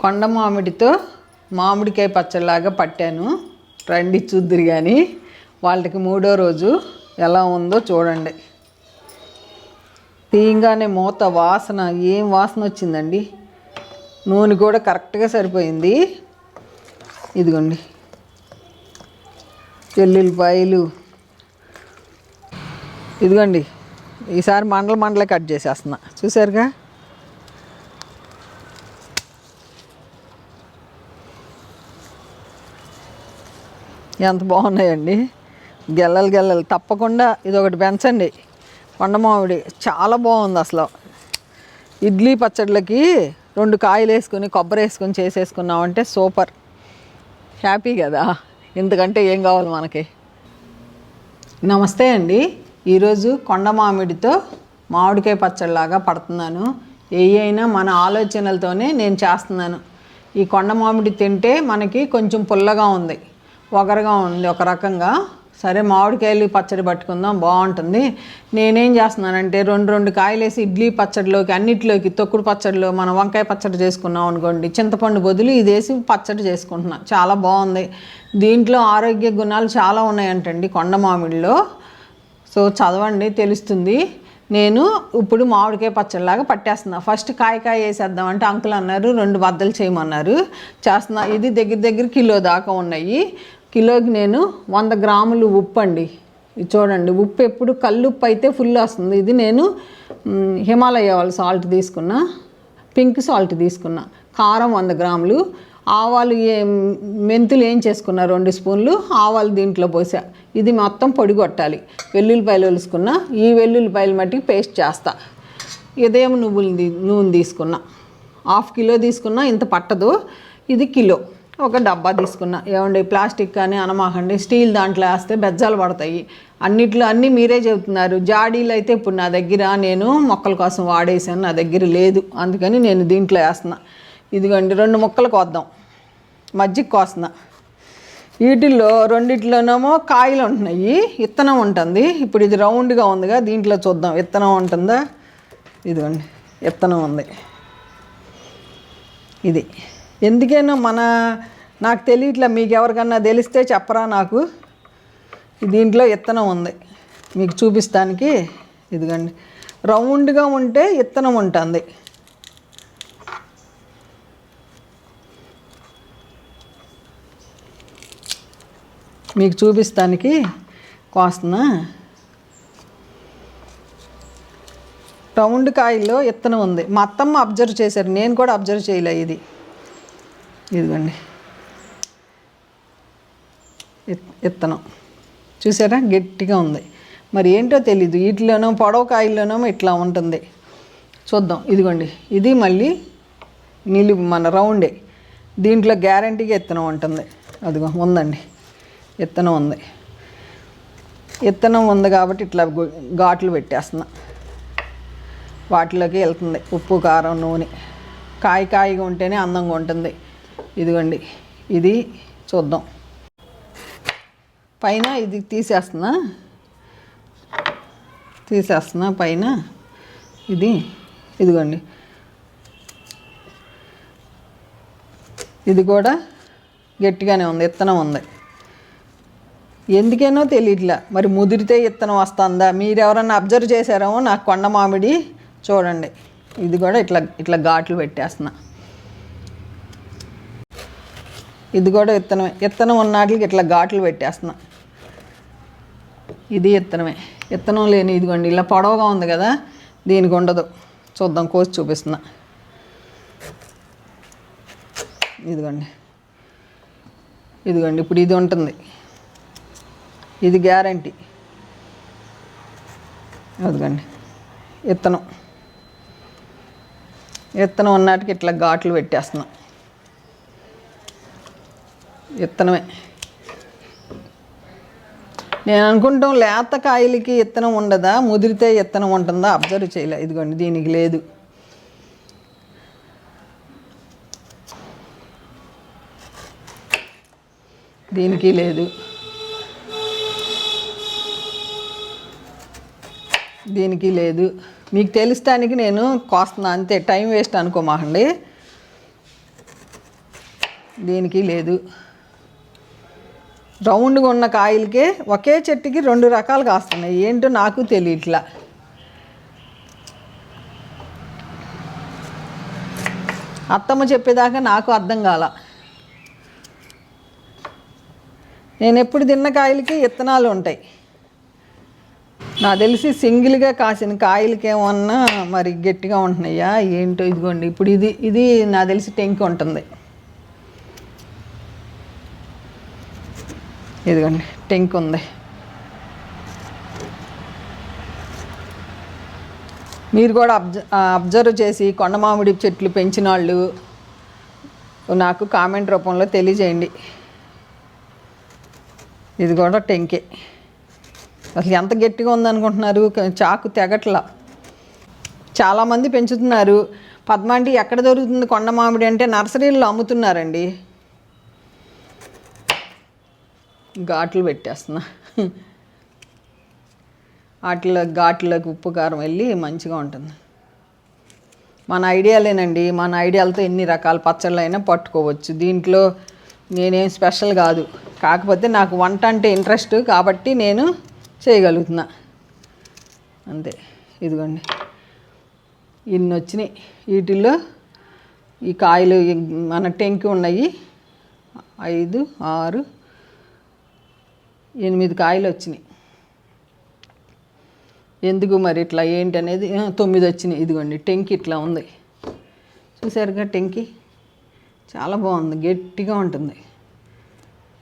కొండ మామిడితో మామిడికాయ పచ్చడిలాగా పట్టాను. రండి చూద్దురు కానీ వాళ్ళకి మూడో రోజు ఎలా ఉందో చూడండి. తీయంగానే మూత వాసన ఏం వాసన వచ్చిందండి? నూనె కూడా కరెక్ట్గా సరిపోయింది. ఇదిగోండి. వెల్లుల్లిపాయలు. ఇదిగోండి. ఈసారి మండల మండలే కట్ చేసేస్తున్నా. చూసారుగా? ఎంత బాగున్నాయండి. గెల్లలు గెల్లలు. తప్పకుండా ఇది ఒకటి పెంచండి. కొండ మామిడి చాలా బాగుంది అసలు. ఇడ్లీ పచ్చడిలకి రెండు కాయలు వేసుకొని కొబ్బరి వేసుకొని చేసేసుకున్నామంటే సూపర్. హ్యాపీ కదా. ఎందుకంటే ఏం కావాలి మనకి? నమస్తే అండి. ఈరోజు కొండ మామిడితో మామిడికాయ పచ్చడిలాగా పడుతున్నాను. ఏ అయినా మన ఆలోచనలతోనే నేను చేస్తున్నాను. ఈ కొండ మామిడి తింటే మనకి కొంచెం పుల్లగా ఉంది. ఒగరగా ఉంది ఒక రకంగా. సరే మామిడికాయలు పచ్చడి పట్టుకుందాం బాగుంటుంది. నేనేం చేస్తున్నానంటే రెండు రెండు కాయలు వేసి ఇడ్లీ పచ్చడిలోకి అన్నిటిలోకి తొక్కుడు పచ్చడిలో మనం వంకాయ పచ్చడి చేసుకున్నాం అనుకోండి చింతపండు బదులు ఇది వేసి పచ్చడి చేసుకుంటున్నాం. చాలా బాగుంది. దీంట్లో ఆరోగ్య గుణాలు చాలా ఉన్నాయంటండి కొండ మామిడిలో. సో చదవండి తెలుస్తుంది. నేను ఇప్పుడు మామిడికాయ పచ్చడిలాగా పట్టేస్తున్నా. ఫస్ట్ కాయ కాయ వేసేద్దాం అంటే అంకుల్ అన్నారు రెండు బద్దలు చేయమన్నారు. చేస్తున్నా. ఇది దగ్గర దగ్గర కిలో దాకా ఉన్నాయి. కిలోకి నేను వంద గ్రాములు ఉప్పు అండి ఇది చూడండి ఉప్పు ఎప్పుడు కల్లుప్పు అయితే ఫుల్ వస్తుంది. ఇది నేను హిమాలయ వాళ్ళ సాల్ట్ తీసుకున్నా పింక్ సాల్ట్ తీసుకున్నా. కారం వంద గ్రాములు ఆవాలు ఏ- మెంతులు ఏం చేసుకున్నా రెండు స్పూన్లు ఆవాలు దీంట్లో పోసా. ఇది మొత్తం పొడి కొట్టాలి. వెల్లుల్లిపాయలు ఒలుసుకున్నా ఈ వెల్లుల్లిపాయలు మట్టికి పేస్ట్ చేస్తా. ఇదేం నువ్వులు నూనె తీసుకున్నా. హాఫ్ కిలో తీసుకున్నా ఇంత పట్టదు. ఇది కిలో. ఒక డబ్బా తీసుకున్నా. ఏమండి ప్లాస్టిక్ కానీ అనమాకండి స్టీల్ దాంట్లో వేస్తే బెజ్జాలు పడతాయి. అన్నిట్లో అన్నీ మీరే చెబుతున్నారు. జాడీలు అయితే ఇప్పుడు నా దగ్గర నేను మొక్కల కోసం వాడేసాను నా దగ్గర లేదు. అందుకని నేను దీంట్లో వేస్తున్నా. ఇదిగోండి రెండు ముక్కలు కోద్దాం మజ్జిగ కోస్తున్నా. వీటిల్లో రెండిట్లోనేమో కాయలు ఉంటున్నాయి. విత్తనం ఉంటుంది. ఇప్పుడు ఇది రౌండ్గా ఉందిగా దీంట్లో చూద్దాం. విత్తనం ఉంటుందా? ఇదిగోండి విత్తనం ఉంది. ఇది. ఎందుకైనా మన నాకు తెలియట్లే మీకు ఎవరికన్నా తెలిస్తే చెప్పరా నాకు? దీంట్లో విత్తనం ఉంది. మీకు చూపిస్తానికి ఇదిగోండి. రౌండ్గా ఉంటే విత్తనం ఉంటుంది. మీకు చూపిస్తానికి కోస్తున్నా. రౌండ్ కాయల్లో విత్తనం ఉంది. మా అత్తమ్మ అబ్జర్వ్ చేశారు. నేను కూడా అబ్జర్వ్ చేయలే ఇది. ఇదిగోండి. ఇత్తనం. విత్తనం చూసారా? గట్టిగా ఉంది. మరి ఏంటో తెలీదు. వీటిలోనో పొడవ కాయల్లోనో ఇట్లా ఉంటుంది. చూద్దాం. ఇదిగోండి. ఇది మళ్ళీ నీళ్ళు మన రౌండే. దీంట్లో గ్యారంటీగా విత్తనం ఉంటుంది. అదిగో ఉందండి. విత్తనం ఉంది. విత్తనం ఉంది కాబట్టి ఇట్లా ఘాట్లు పెట్టేస్తున్నా. వాటిలోకి వెళ్తుంది. ఉప్పు కారం నూనె. కాయ కాయగా ఉంటేనే అందంగా ఉంటుంది. ఇదిగోండి ఇది చూద్దాం. పైన ఇది తీసేస్తున్నా తీసేస్తున్నా పైన ఇది ఇదిగోండి. ఇది కూడా గట్టిగానే ఉంది ఇత్తనం ఉంది. ఎందుకేనో తెలియట్లా మరి ముదిరితే ఇత్తనం వస్తుందా? మీరు ఎవరన్నా అబ్జర్వ్ చేశారేమో నాకు కొండ మామిడి చూడండి. ఇది కూడా ఇట్లా ఇట్లా ఘాట్లు పెట్టేస్తున్నా. ఇది కూడా విత్తనమే. విత్తనం ఉన్నాటికి ఇట్లా ఘాట్లు పెట్టేస్తున్నా. ఇది విత్తనమే. విత్తనం లేని ఇదిగోండి ఇలా పొడవుగా ఉంది కదా దీనికి ఉండదు. చూద్దాం కోసి చూపిస్తున్నా. ఇదిగోండి. ఇదిగోండి ఇప్పుడు ఇది ఉంటుంది. ఇది గ్యారంటీ. అదిగోండి విత్తనం. విత్తనం ఉన్నట్టుకి ఇట్లా ఘాట్లు పెట్టేస్తున్నాం. విత్తనమే నేను అనుకుంటాం లేత కాయలకి విత్తనం ఉండదా? ముదిరితే విత్తనం ఉంటుందా? అబ్జర్వ్ చేయలే. ఇదిగోండి దీనికి లేదు. దీనికి లేదు. దీనికి లేదు. మీకు తెలుస్తానికి నేను కోస్తున్నా. అంతే టైం వేస్ట్ అనుకోమాకండి. దీనికి లేదు. రౌండ్గా ఉన్న కాయలకే ఒకే చెట్టుకి రెండు రకాలు కాస్తున్నాయి. ఏంటో నాకు తెలియట్లా. అత్తమ్మ చెప్పేదాకా నాకు అర్థం కాల. నేను ఎప్పుడు తిన్న కాయలకి విత్తనాలు ఉంటాయి. నాకు తెలిసి సింగిల్గా కాసిన కాయలకి ఏమన్నా మరి గట్టిగా ఉంటున్నాయా? ఏంటో ఇదిగోండి. ఇప్పుడు ఇది ఇది నా తెలిసి టెంకి ఉంటుంది. ఇదిగోండి టెంక్ ఉంది. మీరు కూడా అబ్జ అబ్జర్వ్ చేసి కొండ మామిడి చెట్లు పెంచిన వాళ్ళు నాకు కామెంట్ రూపంలో తెలియజేయండి. ఇది కూడా టెంకే. అసలు ఎంత గట్టిగా ఉందనుకుంటున్నారు చాకు తెగట్లా. చాలామంది పెంచుతున్నారు. పద్మాంటి ఎక్కడ దొరుకుతుంది కొండ మామిడి అంటే నర్సరీల్లో అమ్ముతున్నారండి. ఘాట్లు పెట్టేస్తున్నా. వాటిలో ఘాట్లకు ఉప్పు కారం వెళ్ళి మంచిగా ఉంటుంది. మన ఐడియాలేనండి. మన ఐడియాలతో ఎన్ని రకాల పచ్చళ్ళు అయినా పట్టుకోవచ్చు. దీంట్లో నేనేం స్పెషల్ కాదు. కాకపోతే నాకు వంట అంటే ఇంట్రెస్ట్ కాబట్టి నేను చేయగలుగుతున్నా. అంతే. ఇదిగోండి. ఇన్ని వచ్చినాయి వీటిల్లో ఈ కాయలు మన టెంకి ఉన్నాయి. ఐదు ఆరు ఎనిమిది కాయలు వచ్చినాయి. ఎందుకు మరి ఇట్లా ఏంటి అనేది? తొమ్మిది వచ్చినాయి. ఇదిగోండి టెంకి ఇట్లా ఉంది. చూసారుగా టెంకి? చాలా బాగుంది గట్టిగా ఉంటుంది.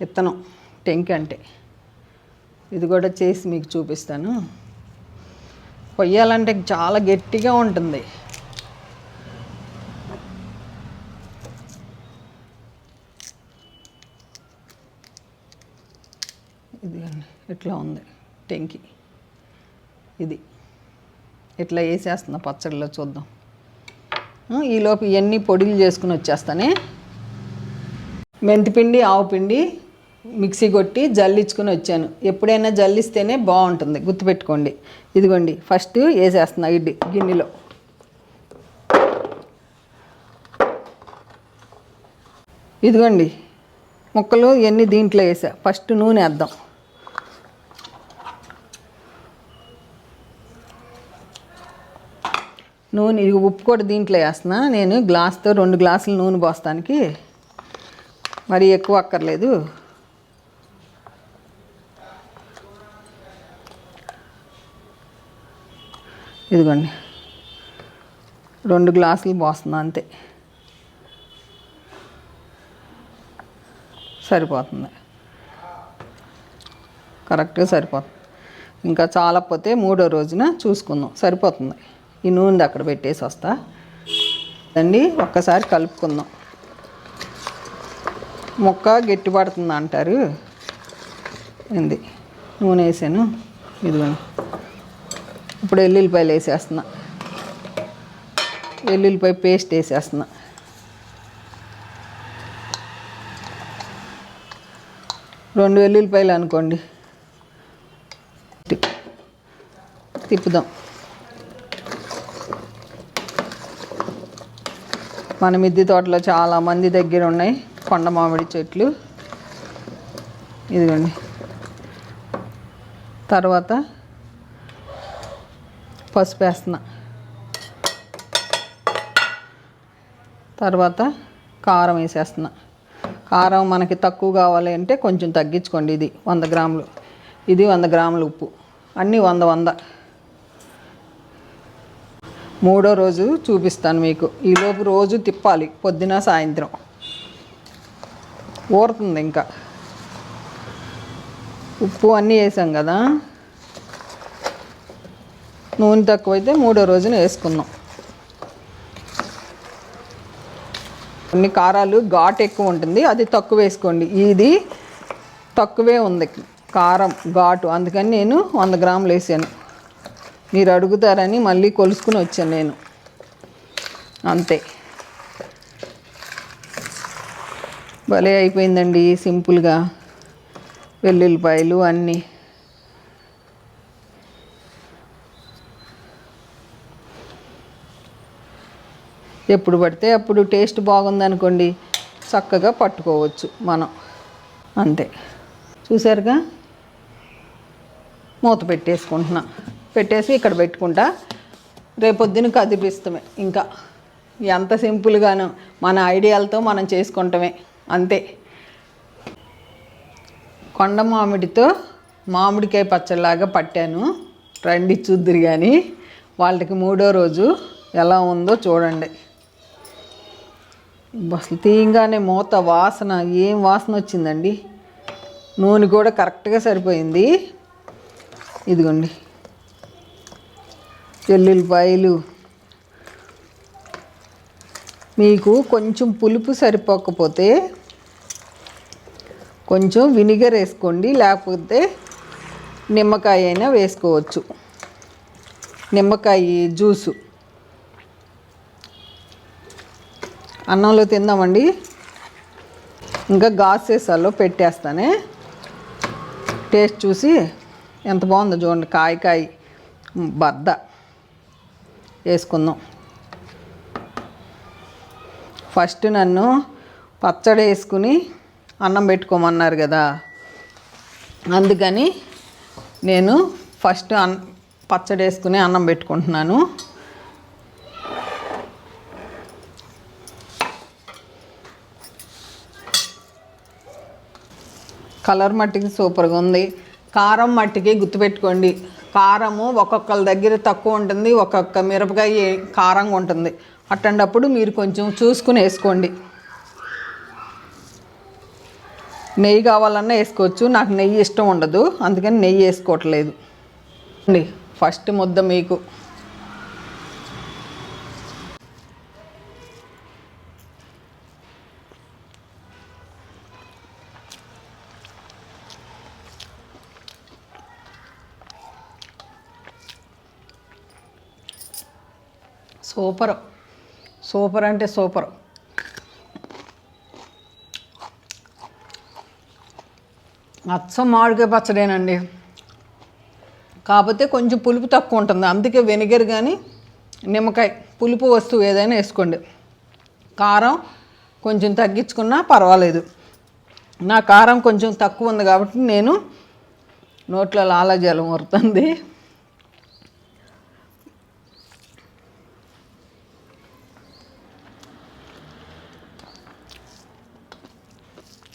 విత్తనం టెంకి అంటే. ఇది కూడా చేసి మీకు చూపిస్తాను. కొయ్యాలంటే చాలా గట్టిగా ఉంటుంది. ఇది ఇట్లా ఉంది? టెంకి. ఇది. ఇట్లా వేసేస్తున్నా పచ్చడిలో చూద్దాం. ఈలోపు ఇవన్నీ పొడిలు చేసుకుని వచ్చేస్తానే. మెంతిపిండి ఆవు పిండి మిక్సీ కొట్టి జల్లించుకుని వచ్చాను. ఎప్పుడైనా జల్లిస్తేనే బాగుంటుంది. గుర్తుపెట్టుకోండి. ఇదిగోండి ఫస్ట్ వేసేస్తున్నా ఇడ్డి గిన్నెలో. ఇదిగోండి ముక్కలు ఇవన్నీ దీంట్లో వేసా. ఫస్ట్ నూనె వేద్దాం. నూనె ఇది ఉప్పు కూడా దీంట్లో వేస్తున్నా. నేను గ్లాస్తో రెండు గ్లాసులు నూనె పోస్తానికి. మరి ఎక్కువ అక్కర్లేదు. ఇదిగోండి. రెండు గ్లాసులు పోస్తున్నా అంతే. సరిపోతుంది. కరెక్ట్గా సరిపోతుంది. ఇంకా చాలకపోతే మూడో రోజున చూసుకుందాం. సరిపోతుంది. ఈ నూనె అక్కడ పెట్టేసి వస్తా. అండి ఒక్కసారి కలుపుకుందాం. మొక్క గట్టి పడుతుంది అంటారు. ఏంది? నూనె వేసాను. ఇదిగోండి. ఇప్పుడు ఎల్లుల్లిపాయలు వేసేస్తున్నా. ఎల్లుల్లిపాయ పేస్ట్ వేసేస్తున్నా. రెండు వెల్లుల్లిపాయలు అనుకోండి. తిప్పుదాం. మన మిద్దె తోటలో చాలా మంది దగ్గర ఉన్నాయి కొండ మామిడి చెట్లు. ఇదిగోండి. తర్వాత పసుపు వేస్తున్నా. తర్వాత కారం వేసేస్తున్నా. కారం మనకి తక్కువ కావాలి అంటే కొంచెం తగ్గించుకోండి ఇది వంద గ్రాములు. ఇది వంద గ్రాములు ఉప్పు. అన్నీ వంద వంద. మూడో రోజు చూపిస్తాను మీకు. ఈలోపు రోజు తిప్పాలి పొద్దున సాయంత్రం. ఊరుతుంది ఇంకా. ఉప్పు అన్నీ వేసాం కదా. నూనె తక్కువైతే మూడో రోజున వేసుకున్నాం. కొన్ని కారాలు ఘాట్ ఎక్కువ ఉంటుంది అది తక్కువ వేసుకోండి. ఇది తక్కువే ఉంది కారం ఘాటు. అందుకని నేను వంద గ్రాములు వేసాను. మీరు అడుగుతారని మళ్ళీ కొలుసుకుని వచ్చాను నేను. అంతే. భలే అయిపోయిందండి సింపుల్గా. వెల్లుల్లిపాయలు అన్నీ. ఎప్పుడు పడితే అప్పుడు టేస్ట్ బాగుందనుకోండి చక్కగా పట్టుకోవచ్చు మనం. అంతే. చూసారుగా? మూత పెట్టేసుకుంటున్నాను పెట్టేసి ఇక్కడ పెట్టుకుంటా. రేపొద్దున కదిపిస్తామే ఇంకా. ఎంత సింపుల్గాను మన ఐడియాలతో మనం చేసుకుంటామే అంతే. కొండ మామిడితో మామిడికాయ పచ్చడిలాగా పట్టాను. రండి చూద్దురు కానీ వాళ్ళకి మూడో రోజు ఎలా ఉందో చూడండి. అసలు తీయంగానే మూత వాసన ఏం వాసన వచ్చిందండి? నూనె కూడా కరెక్ట్గా సరిపోయింది. ఇదిగోండి. ఎల్లుల్లిపాయలు మీకు కొంచెం పులుపు సరిపోకపోతే కొంచెం వినిగర్ వేసుకోండి లేకపోతే నిమ్మకాయ అయినా వేసుకోవచ్చు. నిమ్మకాయ జ్యూసు. అన్నంలో తిందామండి. ఇంకా గాస్ సీసాలో పెట్టేస్తానే. టేస్ట్ చూసి ఎంత బాగుందో చూడండి కాయ కాయ బద్ద. వేసుకుందాం. ఫస్ట్ నన్ను పచ్చడి వేసుకుని అన్నం పెట్టుకోమన్నారు కదా. అందుకని నేను ఫస్ట్ అన్ పచ్చడి వేసుకుని అన్నం పెట్టుకుంటున్నాను. కలర్ మట్టికి సూపర్గా ఉంది. కారం మట్టికి గుర్తుపెట్టుకోండి. కారము ఒక్కొక్కరి దగ్గర తక్కువ ఉంటుంది ఒక్కొక్క మిరపకాయ కారంగా ఉంటుంది. అట్టండప్పుడు మీరు కొంచెం చూసుకుని వేసుకోండి. నెయ్యి కావాలన్నా వేసుకోవచ్చు నాకు నెయ్యి ఇష్టం ఉండదు అందుకని నెయ్యి వేసుకోవట్లేదు. అండి ఫస్ట్ ముద్ద మీకు. సూపర్. సూపర్ అంటే సూపర్. అచ్చం మామిడికాయ పచ్చడేనండి. కాకపోతే కొంచెం పులుపు తక్కువ ఉంటుంది. అందుకే వెనిగర్ కానీ నిమ్మకాయ పులుపు వస్తువు ఏదైనా వేసుకోండి. కారం కొంచెం తగ్గించుకున్నా పర్వాలేదు. నా కారం కొంచెం తక్కువ ఉంది కాబట్టి నేను నోట్లో లాలాజలం వరుతుంది.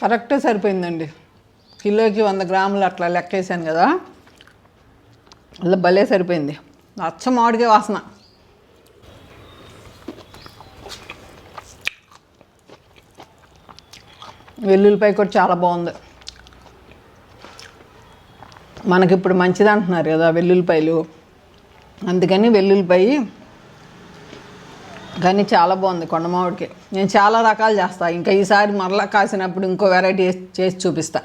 కరెక్టే సరిపోయిందండి. కిలోకి వంద గ్రాములు అట్లా లెక్కేసాను కదా. అలా భలే సరిపోయింది. అచ్చ మామిడికాయ వాసన. వెల్లుల్లిపాయ కూడా చాలా బాగుంది. మనకి ఇప్పుడు మంచిది అంటున్నారు కదా వెల్లుల్లిపాయలు. అందుకని వెల్లుల్లిపాయ కానీ చాలా బాగుంది కొండ మామిడికి నేను చాలా రకాలు చేస్తాను ఇంకా ఈసారి మరలా కాసినప్పుడు ఇంకో వెరైటీ చేసి చూపిస్తా.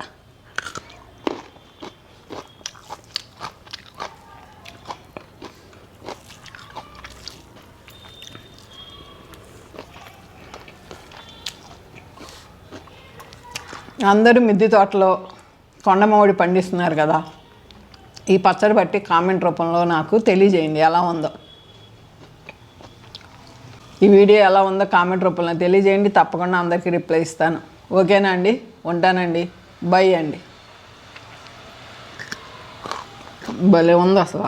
అందరూ మిద్దె తోటలో కొండ మామిడి పండిస్తున్నారు కదా. ఈ పచ్చడి బట్టి కామెంట్ రూపంలో నాకు తెలియజేయండి. ఎలా ఉందో. ఈ వీడియో ఎలా ఉందో కామెంట్ రూపంలో తెలియజేయండి. తప్పకుండా అందరికీ రిప్లై ఇస్తాను. ఓకేనా అండి? ఉంటానండి. బై అండి. భలే ఉంది అసలు.